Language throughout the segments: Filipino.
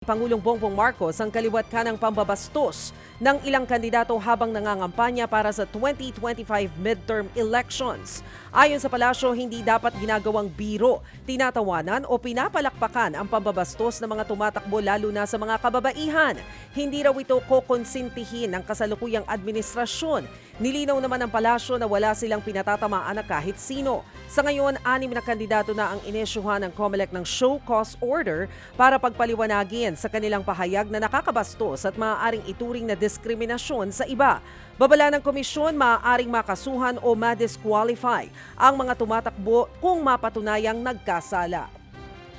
Pangulong Bongbong Marcos ang kaliwat ka ng pambabastos ng ilang kandidato habang nangangampanya para sa 2025 midterm elections. Ayon sa palasyo, hindi dapat ginagawang biro, tinatawanan o pinapalakpakan ang pambabastos ng mga tumatakbo lalo na sa mga kababaihan. Hindi raw ito kokonsintihin ng kasalukuyang administrasyon. Nilinaw naman ng palasyo na wala silang pinatatamaan na kahit sino. Sa ngayon, anim na kandidato na ang inisyuhan ng COMELEC ng show cause order para pagpaliwanagin sa kanilang pahayag na nakakabastos at maaaring ituring na diskriminasyon sa iba. Babala ng komisyon, maaaring makasuhan o ma-disqualify ang mga tumatakbo kung mapatunayang nagkasala.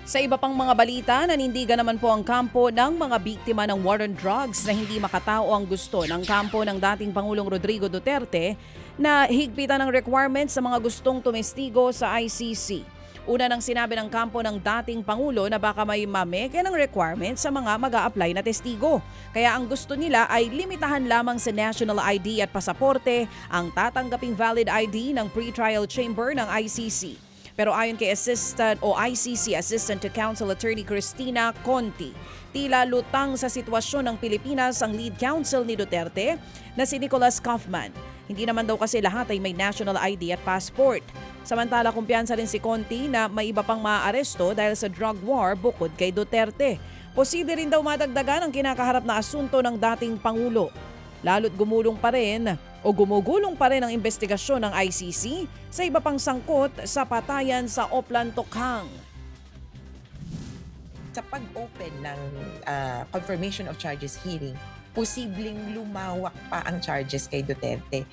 Sa iba pang mga balita, nanindigan naman po ang kampo ng mga biktima ng war on drugs na hindi makatao ang gusto ng kampo ng dating Pangulong Rodrigo Duterte na higpitan ng requirements sa mga gustong tumestigo sa ICC. Una nang sinabi ng kampo ng dating Pangulo na baka may mameke ng requirements sa mga mag apply na testigo. Kaya ang gusto nila ay limitahan lamang sa national ID at pasaporte ang tatanggaping valid ID ng pre-trial chamber ng ICC. Pero ayon kay Assistant o ICC Assistant to Counsel Attorney Christina Conti, tila lutang sa sitwasyon ng Pilipinas ang lead counsel ni Duterte na si Nicholas Kaufman. Hindi naman daw kasi lahat ay may national ID at passport. Samantala, kumpiyansa rin si Conti na may iba pang maaaresto dahil sa drug war bukod kay Duterte. Posible rin daw madagdagan ang kinakaharap na asunto ng dating Pangulo. Lalo't gumulong pa rin o gumugulong pa rin ang investigasyon ng ICC sa iba pang sangkot sa patayan sa Oplan Tokhang. sa pag-open ng ah, confirmation of charges hearing, posibleng lumawak pa ang charges kay Duterte.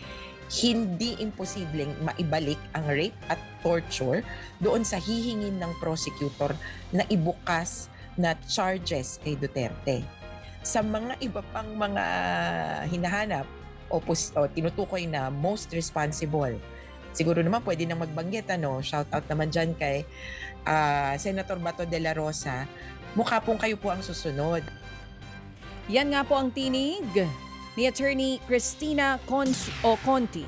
Hindi imposibleng maibalik ang rape at torture doon sa hihingin ng prosecutor na ibukas na charges kay Duterte. Sa mga iba pang mga hinahanap o, pos- o tinutukoy na most responsible, siguro naman pwede nang magbanggit, ano, shout out naman dyan kay ah, Senator Bato de la Rosa, mukha pong kayo po ang susunod. Yan nga po ang tinig ni Attorney Christina Cons- o Conti,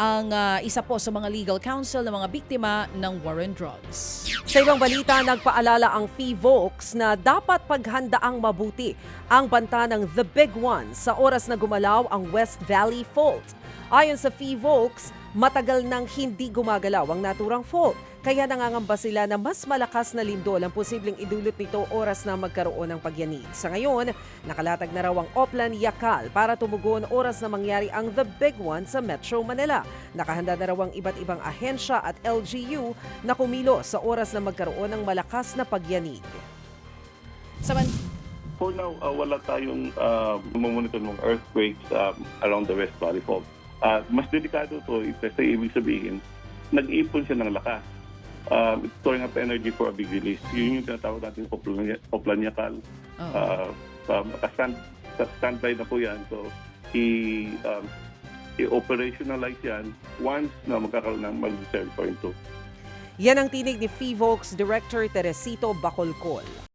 ang ah, isa po sa mga legal counsel ng mga biktima ng war on drugs. Sa ibang balita, nagpaalala ang FIVOX na dapat paghandaang mabuti ang banta ng The Big One sa oras na gumalaw ang West Valley Fault. Ayon sa FIVOX, matagal nang hindi gumagalaw ang naturang fault. Kaya nangangamba sila na mas malakas na lindol ang posibleng idulot nito oras na magkaroon ng pagyanig. Sa ngayon, nakalatag na raw ang Oplan Yakal para tumugon oras na mangyari ang The Big One sa Metro Manila. Nakahanda na raw ang iba't ibang ahensya at LGU na kumilo sa oras na magkaroon ng malakas na pagyanig. Saman- For now, uh, wala tayong uh, monitor ng earthquakes um, around the West Valley Fault. Uh, mas delikado to kasi ibig sabihin, nag-iipon siya ng lakas. Um, it's storing up energy for a big release. Yun yung tinatawag natin Oplanya- Oplanyakal. Oo. Uh, um, stand, standby na po yan. So, i, um, i-operationalize yan once na magkakaroon ng mag-reserve point 2. Yan ang tinig ni FIVOX Director Teresito Bacolcol.